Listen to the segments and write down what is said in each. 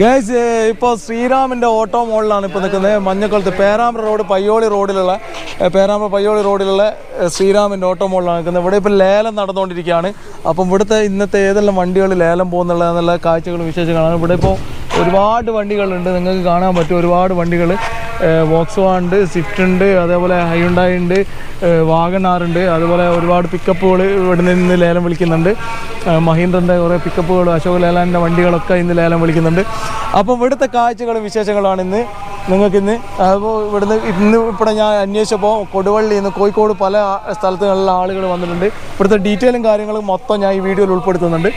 Guys ഇപ്പോൾ ശ്രീരാമിന്റെ auto മോളിലാണ് ഇപ്പോൾ നിൽക്കുന്നത്. മഞ്ഞക്കുളത്ത് പേരാമ്പ്ര റോഡ് പയ്യോളി റോഡിലുള്ള പേരാമ്പ്ര പയ്യോളി റോഡിലുള്ള ശ്രീരാമിന്റെ ഓട്ടോ മോളിലാണ് നിൽക്കുന്നത്. ഇവിടെ ഇപ്പോൾ ലേലം നടന്നുകൊണ്ടിരിക്കുകയാണ്. അപ്പം ഇവിടുത്തെ ഇന്നത്തെ ഏതെല്ലാം വണ്ടികൾ ലേലം പോകുന്നുള്ള കാഴ്ചകളും വിശേഷങ്ങളാണ്. ഇവിടെ ഇപ്പോൾ ഒരുപാട് വണ്ടികളുണ്ട്. നിങ്ങൾക്ക് കാണാൻ പറ്റും ഒരുപാട് വണ്ടികൾ. വോക്സ് ഉണ്ട് സ്വിഫ്റ്റ് ഉണ്ട് അതേപോലെ ഹൈണ്ടായി ഉണ്ട് വാഗണാർ ഉണ്ട് അതുപോലെ ഒരുപാട് പിക്കപ്പുകൾ ഇവിടെ നിന്ന് ലേലം വിളിക്കുന്നുണ്ട്. മഹീന്ദ്രന്റെ കുറേ പിക്കപ്പുകളും അശോക് ലേലാന്റെ വണ്ടികളൊക്കെ ഇന്ന് ലേലം വിളിക്കുന്നുണ്ട്. അപ്പോൾ ഇവിടുത്തെ കാഴ്ചകളും വിശേഷങ്ങളാണ് ഇന്ന് നിങ്ങൾക്ക് ഇന്ന് അപ്പോൾ ഇവിടുന്ന് ഇന്ന് ഇവിടെ ഞാൻ അന്വേഷിച്ചപ്പോൾ കൊടുവള്ളി നിന്ന് കോഴിക്കോട് പല സ്ഥലത്തുള്ള ആളുകൾ വന്നിട്ടുണ്ട്. ഇവിടുത്തെ ഡീറ്റെയിലും കാര്യങ്ങളും മൊത്തം ഞാൻ ഈ വീഡിയോയിൽ ഉൾപ്പെടുത്തുന്നുണ്ട്.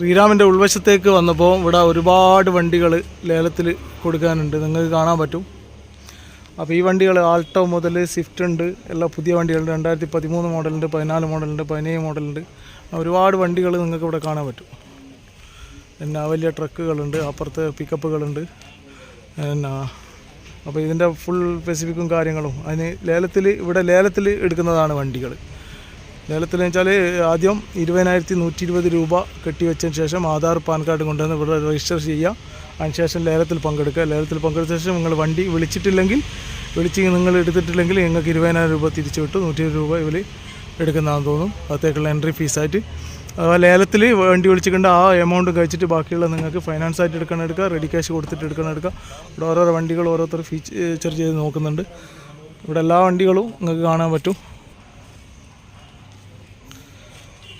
ശ്രീരാമിന്റെ ഉൾവശത്തേക്ക് വന്നപ്പോൾ ഇവിടെ ഒരുപാട് വണ്ടികൾ ലേലത്തിൽ കൊടുക്കാനുണ്ട്. നിങ്ങൾക്ക് കാണാൻ പറ്റും. അപ്പോൾ ഈ വണ്ടികൾ ആൾട്ടോ മുതൽ സ്വിഫ്റ്റ് ഉണ്ട്. എല്ലാ പുതിയ വണ്ടികളുണ്ട്. രണ്ടായിരത്തി പതിമൂന്ന് മോഡലുണ്ട് പതിനാല് മോഡലുണ്ട് പതിനേഴ് മോഡലുണ്ട്. ഒരുപാട് വണ്ടികൾ നിങ്ങൾക്ക് ഇവിടെ കാണാൻ പറ്റും. പിന്നെ വലിയ ട്രക്കുകളുണ്ട് അപ്പുറത്ത് പിക്കപ്പുകളുണ്ട്. പിന്നെ അപ്പോൾ ഇതിന്റെ ഫുൾ സ്പെസിഫിക്കും കാര്യങ്ങളും. അതിന് ലേലത്തിൽ ഇവിടെ ലേലത്തിൽ എടുക്കുന്നതാണ് വണ്ടികൾ ലേലത്തിൽ വെച്ചാൽ ആദ്യം ഇരുപതിനായിരത്തി നൂറ്റി ഇരുപത് രൂപ കെട്ടിവെച്ചതിന് ശേഷം ആധാർ പാൻ കാർഡ് കൊണ്ടുവന്ന് ഇവിടെ രജിസ്റ്റർ ചെയ്യുക. അതിനുശേഷം ലേലത്തിൽ പങ്കെടുക്കുക. ലേലത്തിൽ പങ്കെടുത്ത ശേഷം നിങ്ങൾ വണ്ടി വിളിച്ചിട്ടില്ലെങ്കിൽ വിളിച്ച് നിങ്ങൾ എടുത്തിട്ടില്ലെങ്കിൽ നിങ്ങൾക്ക് ഇരുപതിനായിരം രൂപ തിരിച്ചു വിട്ട് നൂറ്റി രൂപ ഇവർ എടുക്കുന്നതാണെന്ന് തോന്നും. അതേക്കുള്ള എൻട്രി ഫീസായിട്ട് ലേലത്തിൽ വണ്ടി വിളിച്ചിട്ടുണ്ട് ആ എമൗണ്ട് കഴിച്ചിട്ട് ബാക്കിയുള്ള നിങ്ങൾക്ക് ഫൈനാൻസ് ആയിട്ട് എടുക്കണം എടുക്കുക റെഡി ക്യാഷ് കൊടുത്തിട്ട് എടുക്കണം എടുക്കുക. ഇവിടെ ഓരോരോ വണ്ടികൾ ഓരോരുത്തർ ഫീച്ചർ ചെയ്ത് നോക്കുന്നുണ്ട്. ഇവിടെ എല്ലാ വണ്ടികളും നിങ്ങൾക്ക് കാണാൻ പറ്റും.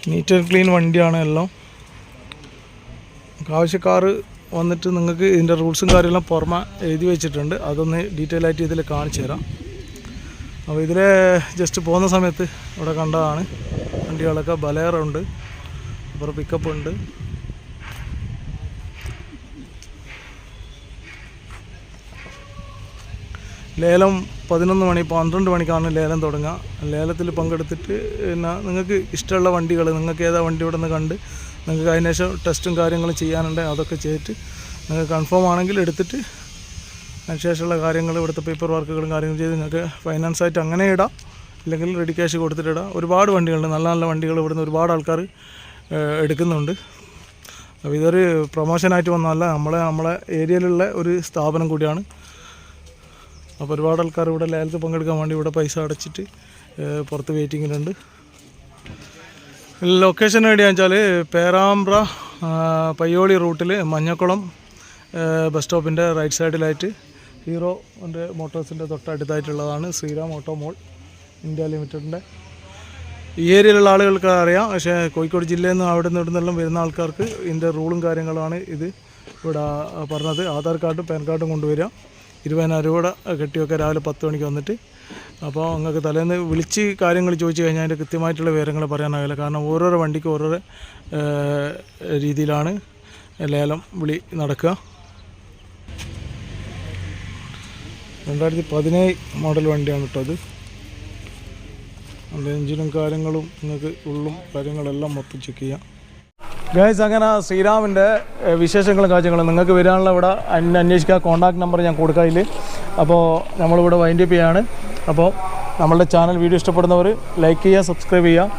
നീറ്റ് ആൻഡ് ക്ലീൻ വണ്ടിയാണ് എല്ലാം. ആവശ്യക്കാർ വന്നിട്ട് നിങ്ങൾക്ക് ഇതിന്റെ റൂൾസും കാര്യമെല്ലാം പുറമെ എഴുതി വെച്ചിട്ടുണ്ട്. അതൊന്ന് ഡീറ്റെയിൽ ആയിട്ട് ഇതിൽ കാണിച്ചു തരാം. അപ്പോൾ ഇതിൽ ജസ്റ്റ് പോകുന്ന സമയത്ത് ഇവിടെ കണ്ടതാണ്. വണ്ടികളൊക്കെ ബലേറുണ്ട്. അപ്പുറം പിക്കപ്പ് ഉണ്ട്. ലേലം പതിനൊന്ന് മണി പന്ത്രണ്ട് മണിക്കാണ് ലേലം തുടങ്ങുക. ലേലത്തിൽ പങ്കെടുത്തിട്ട് പിന്നെ നിങ്ങൾക്ക് ഇഷ്ടമുള്ള വണ്ടികൾ നിങ്ങൾക്ക് ഏതാ വണ്ടി ഇവിടെ നിന്ന് കണ്ട് നിങ്ങൾക്ക് അതിന് ശേഷം ടെസ്റ്റും കാര്യങ്ങളും ചെയ്യാനുണ്ട് അതൊക്കെ ചെയ്തിട്ട് നിങ്ങൾക്ക് കൺഫേം ആണെങ്കിൽ എടുത്തിട്ട് അതിനുശേഷമുള്ള കാര്യങ്ങൾ ഇവിടുത്തെ പേപ്പർ വർക്കുകളും കാര്യങ്ങളും ചെയ്ത് നിങ്ങൾക്ക് ഫൈനാൻസ് ആയിട്ട് അങ്ങനെ ഇടാം. അല്ലെങ്കിൽ റെഡി ക്യാഷ് കൊടുത്തിട്ട് ഇടാം. ഒരുപാട് വണ്ടികളുണ്ട്. നല്ല നല്ല വണ്ടികൾ ഇവിടുന്ന് ഒരുപാട് ആൾക്കാർ എടുക്കുന്നുണ്ട്. അപ്പോൾ ഇതൊരു പ്രൊമോഷനായിട്ട് വന്നതല്ല. നമ്മളെ നമ്മളെ ഏരിയയിലുള്ള ഒരു സ്ഥാപനം കൂടിയാണ് അപ്പോൾ ഒരുപാട് ആൾക്കാർ ഇവിടെ ലേലത്തിൽ പങ്കെടുക്കാൻ വേണ്ടി ഇവിടെ പൈസ അടച്ചിട്ട് പുറത്ത് വെയിറ്റിങ്ങിലുണ്ട് ലൊക്കേഷൻ എവിടെയാണെന്ന് വെച്ചാൽ പേരാമ്പ്ര പയ്യോളി റൂട്ടിൽ മഞ്ഞക്കുളം ബസ് സ്റ്റോപ്പിന്റെ റൈറ്റ് സൈഡിലായിട്ട് ഹീറോ മോട്ടോഴ്സിന്റെ തൊട്ടടുത്തായിട്ടുള്ളതാണ് ശ്രീറാം ഓട്ടോ മോൾ ഇന്ത്യ ലിമിറ്റഡിന്റെ ഈ ഏരിയയിലുള്ള ആളുകൾക്ക് അറിയാം പക്ഷേ കോഴിക്കോട് ജില്ലയിൽ നിന്ന് അവിടെ നിന്ന് ഇവിടുന്നെല്ലാം വരുന്ന ആൾക്കാർക്ക് ഇതിന്റെ റൂളും കാര്യങ്ങളാണ് ഇത് ഇവിടെ പറഞ്ഞത്. ആധാർ കാർഡും പാൻ കാർഡും കൊണ്ടുവരിക. ഇരുപതിനായിരം രൂപ കെട്ടിയൊക്കെ രാവിലെ പത്ത് മണിക്ക് വന്നിട്ട് അപ്പോൾ നിങ്ങൾക്ക് തലേന്ന് വിളിച്ച് കാര്യങ്ങൾ ചോദിച്ചു കഴിഞ്ഞാൽ അതിന്റെ കൃത്യമായിട്ടുള്ള വിവരങ്ങൾ പറയാനാകില്ല കാരണം ഓരോരോ വണ്ടിക്ക് ഓരോരോ രീതിയിലാണ് ലേലം വിളി നടക്കുക. രണ്ടായിരത്തി പതിനേഴ് മോഡൽ വണ്ടിയാണ് കേട്ടോ അത്. അതിന്റെ എഞ്ചിനും കാര്യങ്ങളും നിങ്ങൾക്ക് ഉള്ളും കാര്യങ്ങളെല്ലാം മൊത്തം ചെക്ക് ചെയ്യാം. ഗൈസ് അങ്ങനെ ശ്രീരാമിന്റെ വിശേഷങ്ങളും കാര്യങ്ങളും നിങ്ങൾക്ക് വരാനുള്ള ഇവിടെ അന്വ- അന്വേഷിക്കുക. കോൺടാക്ട് നമ്പർ ഞാൻ കൊടുക്കാം അപ്പോൾ നമ്മളിവിടെ വൈൻഡ് അപ്പ് ചെയ്യാണ്. അപ്പോൾ നമ്മളുടെ ചാനൽ വീഡിയോ ഇഷ്ടപ്പെടുന്നവർ ലൈക്ക് ചെയ്യുക സബ്സ്ക്രൈബ് ചെയ്യുക.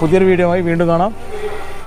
പുതിയൊരു വീഡിയോ ആയി വീണ്ടും കാണാം.